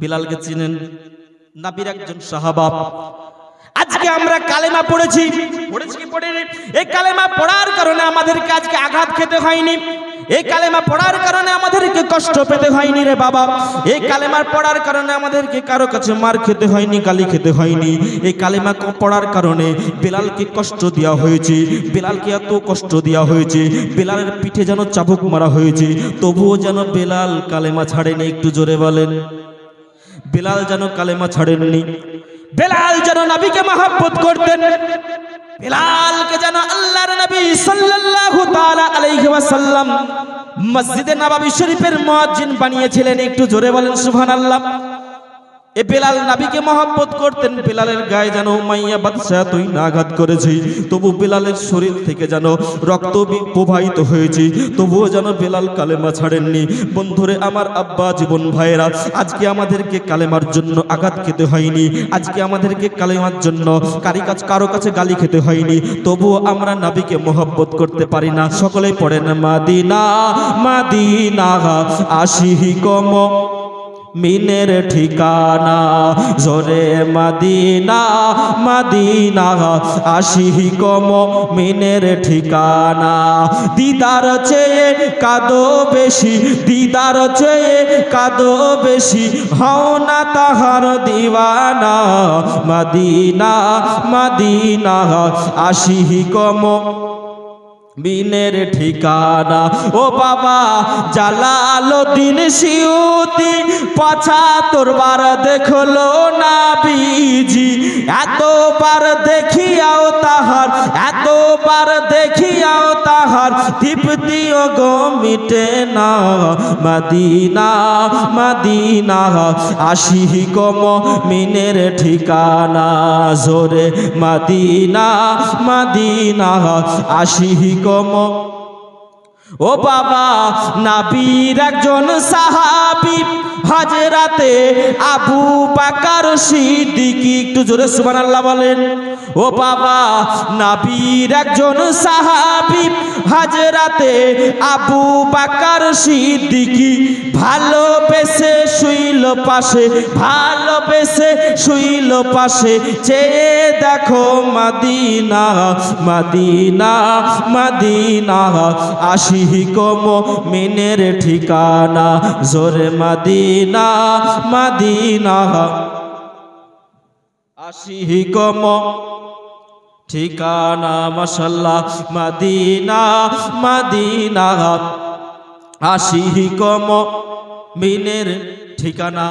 বিলালকে চিনেন। নাবির একজন সাহাবা। আজকে আমরা কালেমা পড়েছি। পড়েছি কি পড়িনি? এই কালেমা পড়ার কারণে আমাদেরকে আজকে আঘাত খেতে হয়নি। এই কালেমা পড়ার কারণে আমাদেরকে কষ্ট পেতে হয়নি রে বাবা। এই কালেমার পড়ার কারণে আমাদেরকে কারও কাছে মার খেতে হয়নি, গালি খেতে হয়নি। এই কালেমা পড়ার কারণে বেলালকে কষ্ট দেওয়া হয়েছে। বেলালকে এত কষ্ট দেওয়া হয়েছে। বেলালের পিঠে যেন চাবুক মারা হয়েছে। তবুও যেন বেলাল কালেমা ছাড়েনি। একটু জোরে বলেন। বেলাল যেন কালেমা ছাড়েননি। বেলাল যেন নাবিকে মহব্বত করতেন। বেলালকে যেন আল্লাহর নবী সাল্লাল্লাহু তাআলা আলাইহি ওয়াসাল্লাম মসজিদে নববী শরীফের মুয়াজ্জিন বানিয়েছিলেন। একটু জোরে বলেন, সুবহানাল্লাহ। এ বেলাল নাবিকে মহব্বত করতেন, বেলালের গায়ে যেন উমাইয়া বাদশাহ তুই আঘাত করেছি। তবু বেলালের শরীর থেকে যেন রক্ত প্রবাহিত হয়েছে। তবুও যেন বেলাল কালেমা ছাড়েননি। বন্ধুরে, আমার আব্বা জীবন ভাইয়েরা, আজকে আমাদেরকে কালেমার জন্য আঘাত খেতে হয়নি। আজকে আমাদেরকে কালেমার জন্য কারি কাছ কারও কাছে গালি খেতে হয়নি। তবুও আমরা নাবিকে মহব্বত করতে পারি না। সকলেই পড়েন, মাদিনা মাদিনা আশিহি কম। মিনের ঠিকানা, জোরে মাদিনা মাদিনা আশিহি কম মিনের ঠিকানা। দিদার চেয়ে কাদো বেশি, দিদার চেয়ে কাদো বেশি, হও না তাহার দিওয়ানা। মাদিনা মাদিনা আশিহি কম বিনের ঠিকানা। ও বাবা জালালুদ্দিন সিউতি, পাছা তোর বার দেখল না বিজি। এতবার দেখিয়াও তাহার দেখিয়াও তাহার তৃপ্তিও গো, মিটে না মাদিনা মাদিনা আশিহি কম মিনের ঠিকানা। জোরে মাদিনা মাদিনা আশিহি কম ও বাবা, নাবির একজন সাহাবি, হাজরাতে আবু বাকার সিদ্দিকি। একটু জোরে সুবহানাল্লাহ বলেন। ও বাবা, নাবির একজন সাহাবি হাজরাতে আবু বাকার সিদ্দিকি ভালোবেসে শুইল পাশে ভালোবেসে শুইল পাশে চেয়ে দেখো মাদিনা মাদিনা মাদিনা, আশিহি কম মিনের ঠিকানা, জোরে মাদিনা মাদিনা। আশিহি কম ঠিকানা মশাল্লা মদিনা মদিনা। আশি কম মিনের ঠিকানা।